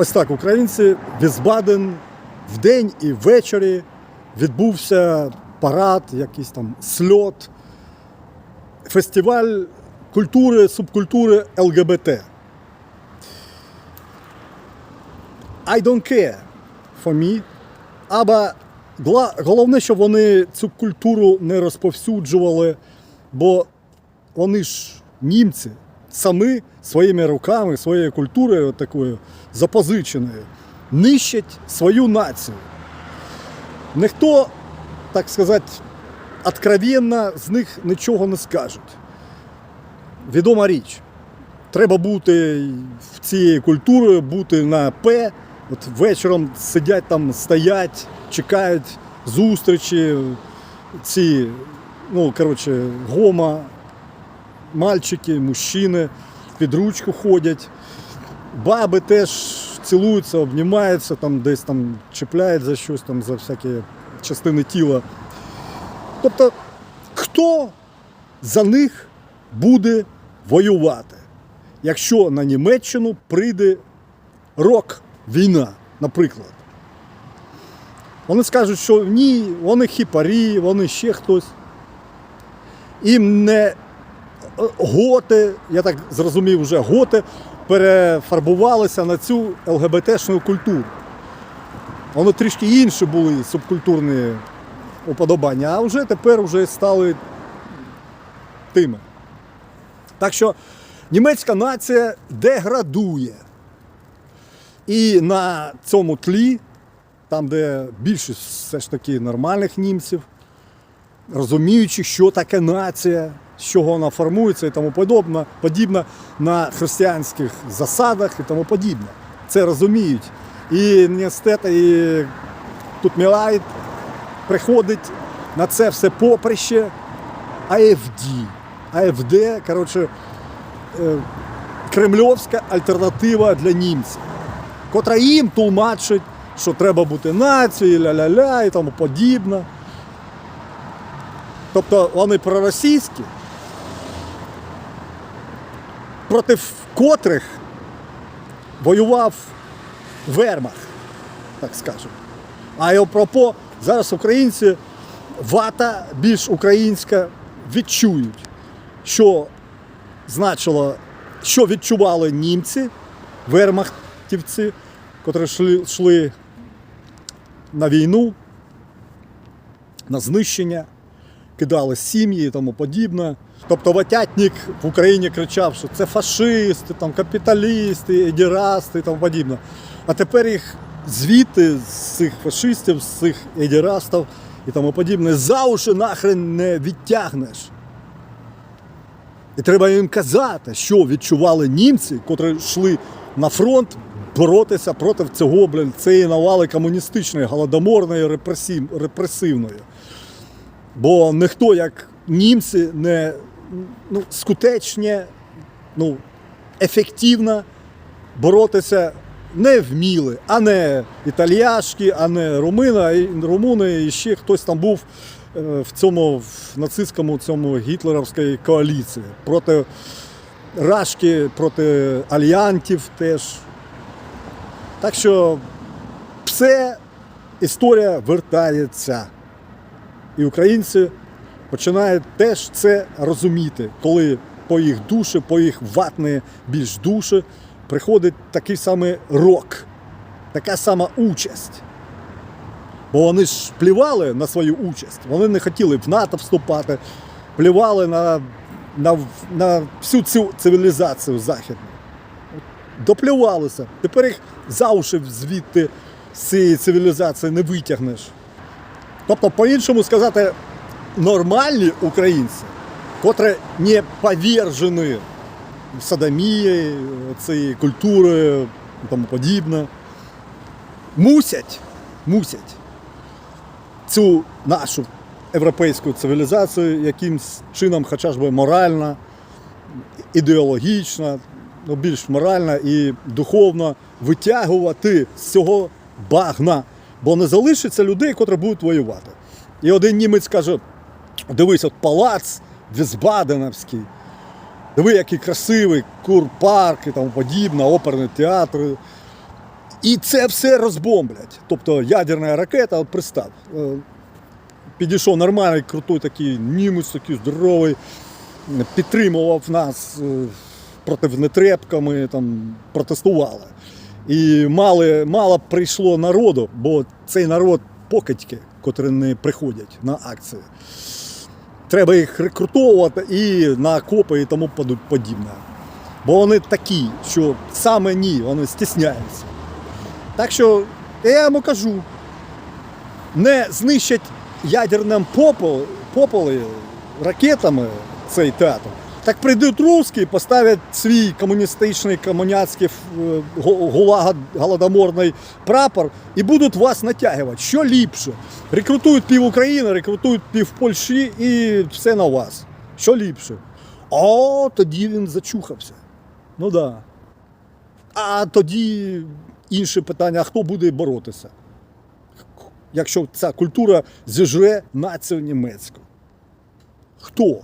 Ось так, українці, Візбаден вдень і ввечері відбувся парад, якийсь там сльот, фестиваль культури, субкультури ЛГБТ. I don't care for me. Або головне, щоб вони цю культуру не розповсюджували, бо вони ж німці самі своїми руками, своєю культурою такою запозиченою, нищать свою націю. Ніхто, так сказати, откровенно з них нічого не скажуть. Відома річ. Треба бути в цією культурою, бути на П. От вечором сидять там, стоять, чекають зустрічі, ці, ну, коротше, гома, мальчики, мужчини під ручку ходять. Баби теж цілуються, обнімаються, там десь там чіпляють за щось, там, за всякі частини тіла. Тобто, хто за них буде воювати, якщо на Німеччину прийде рок, війна, наприклад. Вони скажуть, що ні, вони хіпарі, вони ще хтось. Їм не готи, я так зрозумів, вже готи перефарбувалися на цю ЛГБТшну культуру. Вони трішки інші були субкультурні уподобання, а вже тепер вже стали тими. Так що німецька нація деградує. І на цьому тлі, там, де більшість все ж таки нормальних німців, розуміючи, що таке нація, з чого вона формується і тому подобне, подібне на християнських засадах і тому подібне. Це розуміють. І університет, і тут Мілайт приходить на це все поприще АФД. АФД, коротше, е, кремльовська альтернатива для німців, котра їм тлумачить, що треба бути нацією, ля-ля-ля і тому подібне. Тобто вони проросійські, проти котрих воював Вермах, так скажемо. А й апропо, зараз українці вата більш українська відчують, що значило, що відчували німці, вермахтівці, котрі йшли, йшли на війну, на знищення, кидали сім'ї і тому подібне. Тобто Ватятник в Україні кричав, що це фашисти, там, капіталісти, едірасти і тому подібне. А тепер їх звідти, з цих фашистів, з цих едірастів і тому подібне, за уші нахрен не відтягнеш. І треба їм казати, що відчували німці, котрі йшли на фронт боротися проти цього, блін, цієї навали комуністичної, голодоморної, репресивної. Бо ніхто, як німці, не ну, скутечне, ну, ефективно боротися не вміли, а не італіяшки, а не румина, і румуни, і ще хтось там був е, в цьому в нацистському цьому гітлерівській коаліції. Проти Рашки, проти альянтів теж. Так що все історія вертається. І українці починають теж це розуміти, коли по їх душі, по їх ватні більш душі приходить такий самий рок, така сама участь. Бо вони ж плівали на свою участь, вони не хотіли в НАТО вступати, плівали на, на, на всю цю цивілізацію західну. Доплювалися. Тепер їх за уші звідти з цієї цивілізації не витягнеш. Тобто, по-іншому сказати, нормальні українці, котрі не повержені садомією, цією культурою і тому подібне, мусять, мусять цю нашу європейську цивілізацію якимсь чином, хоча ж би морально, ідеологічно, ну, більш морально і духовно витягувати з цього багна. Бо не залишиться людей, котрі будуть воювати. І один німець каже: дивись, от палац Візбаденовський, диви, який красивий, курпарк і тому подібне, оперний театр. І це все розбомблять. Тобто ядерна ракета, от представ, е, підійшов нормальний, крутой такий німець, такий здоровий, підтримував нас е, проти там протестували. І мали, мало прийшло народу, бо цей народ покидьки, котрі не приходять на акції. Треба їх рекрутовувати і на окопи і тому подібне. Бо вони такі, що саме ні, вони стісняються. Так що я йому кажу, не знищать ядерним попел, пополи ракетами цей театр. Так прийдуть русські, поставлять свій комуністичний, комуняцький е, голодоморний прапор і будуть вас натягувати. Що ліпше? Рекрутують пів України, рекрутують пів Польщі і все на вас. Що ліпше? О, тоді він зачухався. Ну так. Да. А тоді інше питання: а хто буде боротися? Якщо ця культура зіжре націю німецьку? Хто?